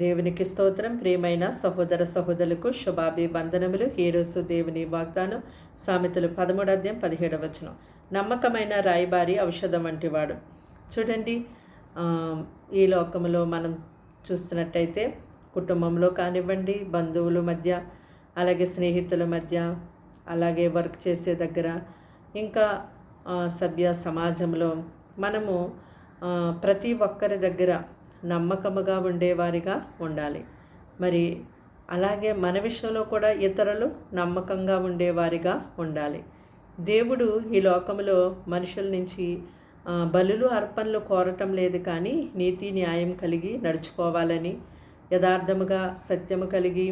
దేవునికి స్తోత్రం. ప్రియమైన సహోదర సహోదరులకు శుభాభి వందనములు హీరోసు దేవుని వాగ్దానం. సామెతలు పదమూడు అధ్యాయం పదిహేడవ వచనం. నమ్మకమైన రాయబారి ఔషధం వంటివాడు. చూడండి ఈ లోకంలో మనం చూస్తున్నట్టయితే కుటుంబంలో కానివ్వండి బంధువుల మధ్య అలాగే స్నేహితుల మధ్య అలాగే వర్క్ చేసే దగ్గర ఇంకా సభ్య సమాజంలో మనము ప్రతి ఒక్కరి దగ్గర నమ్మకముగా ఉండేవారిగా ఉండాలి. మరి అలాగే మన విషయంలో కూడా ఇతరులు నమ్మకంగా ఉండేవారిగా ఉండాలి. దేవుడు ఈ లోకంలో మనుషుల నుంచి బలులు అర్పణలు కోరటం లేదు కానీ నీతి న్యాయం కలిగి నడుచుకోవాలని యథార్థముగా సత్యము కలిగి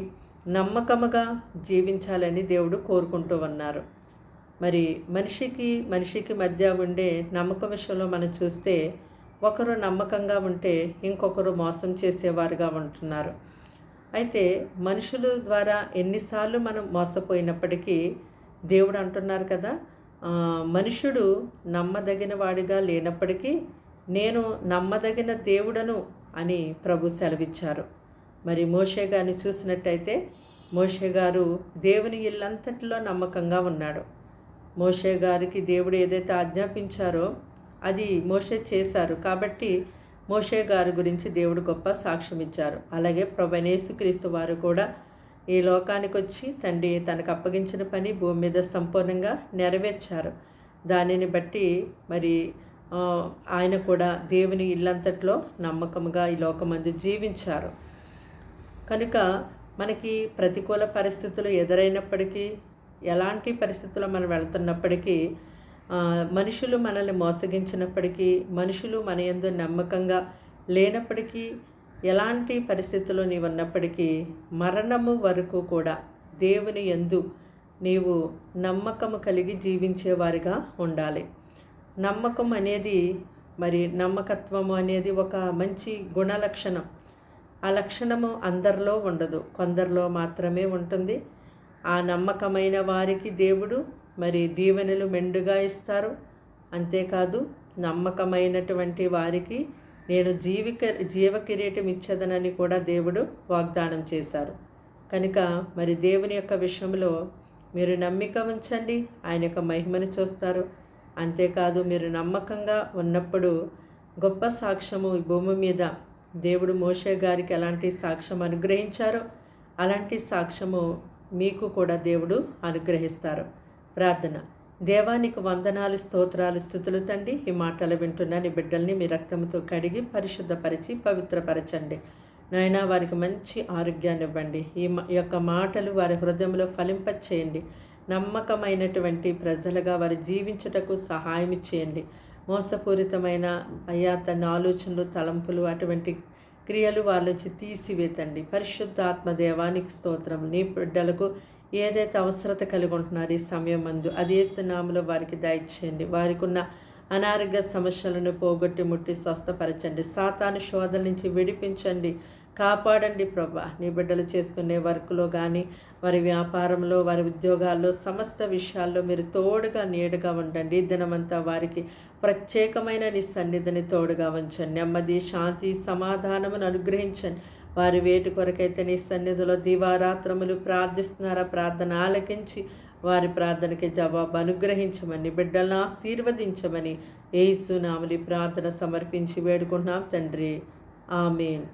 నమ్మకముగా జీవించాలని దేవుడు కోరుకుంటూ ఉన్నారు. మరి మనిషికి మనిషికి మధ్య ఉండే నమ్మకం విషయంలో మనం చూస్తే ఒకరు నమ్మకంగా ఉంటే ఇంకొకరు మోసం చేసేవారుగా ఉంటున్నారు. అయితే మనుషుల ద్వారా ఎన్నిసార్లు మనం మోసపోయినప్పటికీ దేవుడు అంటున్నారు కదా మనుషుడు నమ్మదగిన వాడిగా లేనప్పటికీ నేను నమ్మదగిన దేవుడను అని ప్రభు సెలవిచ్చారు. మరి మోషే గారిని చూసినట్టయితే మోషే గారు దేవుని ఇల్లంతటిలో నమ్మకంగా ఉన్నాడు. మోషే గారికి దేవుడు ఏదైతే ఆజ్ఞాపించారో అది మోషే చేశారు. కాబట్టి మోషే గారి గురించి దేవుడు గొప్ప సాక్ష్యం ఇచ్చారు. అలాగే ప్రభనేసుక్రీస్తు వారు కూడా ఈ లోకానికి వచ్చి తండ్రి తనకు అప్పగించిన పని భూమి మీద సంపూర్ణంగా నెరవేర్చారు. దానిని బట్టి మరి ఆయన కూడా దేవుని ఇల్లంతట్లో నమ్మకంగా ఈ లోకమందు జీవించారు. కనుక మనకి ప్రతికూల పరిస్థితులు ఎదురైనప్పటికీ ఎలాంటి పరిస్థితుల్లో మనం వెళ్తున్నప్పటికీ మనుషులు మనల్ని మోసగించినప్పటికీ మనుషులు మన యందు నమ్మకంగా లేనప్పటికీ ఎలాంటి పరిస్థితుల్లో నీవు ఉన్నప్పటికీ మరణము వరకు కూడా దేవుని యందు నీవు నమ్మకము కలిగి జీవించేవారిగా ఉండాలి. నమ్మకం అనేది మరి నమ్మకత్వము అనేది ఒక మంచి గుణ లక్షణం ఆ లక్షణము అందరిలో ఉండదు. కొందరిలో మాత్రమే ఉంటుంది. ఆ నమ్మకమైన వారికి దేవుడు మరి దీవెనలు మెండుగా ఇస్తారు. అంతేకాదు నమ్మకమైనటువంటి వారికి నేను జీవిక జీవ కిరీటం ఇచ్చదనని కూడా దేవుడు వాగ్దానం చేశారు. కనుక మరి దేవుని యొక్క విషయంలో మీరు నమ్మిక ఉంచండి. ఆయన యొక్క మహిమను చూస్తారు. అంతేకాదు మీరు నమ్మకంగా ఉన్నప్పుడు గొప్ప సాక్ష్యము ఈ భూమి మీద దేవుడు మోషే గారికి ఎలాంటి సాక్ష్యం అనుగ్రహించారో అలాంటి సాక్ష్యము మీకు కూడా దేవుడు అనుగ్రహిస్తారు. ప్రార్థన. దేవానికి వందనాలు స్తోత్రాలు స్థుతులు తండ్రి. ఈ మాటలు వింటున్న నీ బిడ్డల్ని మీ రక్తంతో కడిగి పరిశుద్ధపరిచి పవిత్రపరచండి. నాయన వారికి మంచి ఆరోగ్యాన్ని ఇవ్వండి. ఈ మ- యొక్క మాటలు వారి హృదయంలో ఫలింపచేయండి. నమ్మకమైనటువంటి ప్రజలుగా వారు జీవించుటకు సహాయం చేయండి. మోసపూరితమైన అయ్యా తన ఆలోచనలు తలంపులు అటువంటి క్రియలు వాళ్ళ నుంచి తీసివేతండి. పరిశుద్ధాత్మ దేవానికి స్తోత్రం నీ బిడ్డలకు ఏదైతే అవసరత కలిగి ఉంటున్నారో ఈ సమయం మందు అదే సునాములో వారికి దయచేయండి. వారికి ఉన్న అనారోగ్య సమస్యలను పోగొట్టి ముట్టి స్వస్థపరచండి. సాతాను శోధన నుంచి విడిపించండి. కాపాడండి ప్రభా. నీ బిడ్డలు చేసుకునే వర్క్లో కానీ వారి వ్యాపారంలో వారి ఉద్యోగాల్లో సమస్త విషయాల్లో మీరు తోడుగా నీడుగా ఉండండి. దినమంతా వారికి ప్రత్యేకమైన నీ సన్నిధిని తోడుగా ఉంచండి. నెమ్మది శాంతి సమాధానమును అనుగ్రహించండి. వారి వేటి కొరకైతే నీ సన్నిధిలో దివారాత్రములు ప్రార్థిస్తున్నారా? ప్రార్థన ఆలకించి వారి ప్రార్థనకి జవాబు అనుగ్రహించమని బిడ్డలను ఆశీర్వదించమని ఏసునామలి ప్రార్థన సమర్పించి వేడుకుంటున్నాం తండ్రి. ఆమెన్.